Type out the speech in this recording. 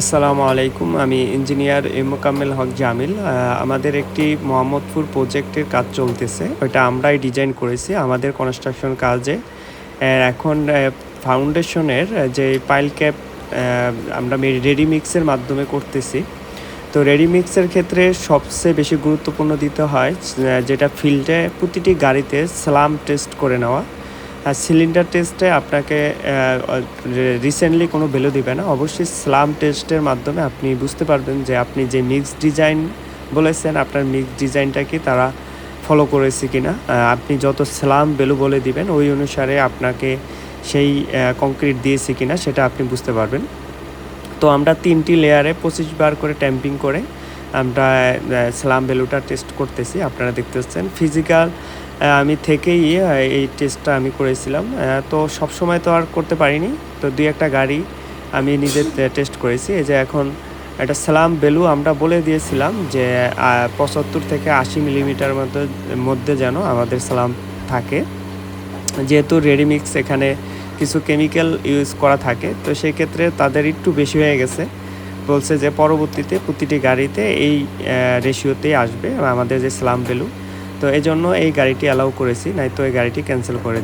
আসসালামু আলাইকুম, আমি ইঞ্জিনিয়ার মোকাম্মেল হক জামিল। আমাদের একটি মোহাম্মদপুর প্রজেক্টের কাজ চলতেছে। ওইটা আমরাই ডিজাইন করেছি, আমাদের কনস্ট্রাকশন কাজে। এখন ফাউন্ডেশনের যে পাইল ক্যাপ আমরা রেডি মিক্সের মাধ্যমে করতেছি। তো রেডি মিক্সের ক্ষেত্রে সবচেয়ে বেশি গুরুত্বপূর্ণ দিতে হয় যেটা ফিল্ডে প্রতিটি গাড়িতে স্লাম টেস্ট করে নেওয়া। আর সিলিন্ডার টেস্টে আপনাকে রিসেন্টলি কোনো ভ্যালু দিবে না। অবশ্যই স্লাম টেস্টের মাধ্যমে আপনি বুঝতে পারবেন যে আপনি যে মিক্স ডিজাইন বলেছেন, আপনার মিক্স ডিজাইনটা কি তারা ফলো করেছে কি না আপনি যত স্লাম ভ্যালু বলে দিবেন, ওই অনুসারে আপনাকে সেই কংক্রিট দিয়েছে কি না সেটা আপনি বুঝতে পারবেন। তো আমরা তিনটি লেয়ারে পঁচিশ বার করে ট্যাম্পিং করে আমরা স্লাম ভ্যালুটা টেস্ট করতেছি, আপনারা দেখতে পাচ্ছেন। ফিজিক্যাল আমি থেকেই এই টেস্টটা আমি করেছিলাম। তো সব সময় তো আর করতে পারিনি। তো দুই একটা গাড়ি আমি নিজে টেস্ট করেছি। এই যে এখন একটা স্লাম বেলু আমরা বলে দিয়েছিলাম যে পঁচাত্তর থেকে আশি মিলিমিটার মতো মধ্যে যেন আমাদের স্লাম থাকে। যেহেতু রেডিমিক্স এখানে কিছু কেমিক্যাল ইউজ করা থাকে, তো সেই ক্ষেত্রে তাদের একটু বেশি হয়ে গেছে। বলছে যে পরবর্তীতে প্রতিটি গাড়িতে এই রেশিওতেই আসবে, আমাদের যে স্লাম ভ্যালু। তো এই জন্য এই গাড়িটি অ্যালাউ করেছি, নাই তো এই গাড়িটি ক্যান্সেল করে দিই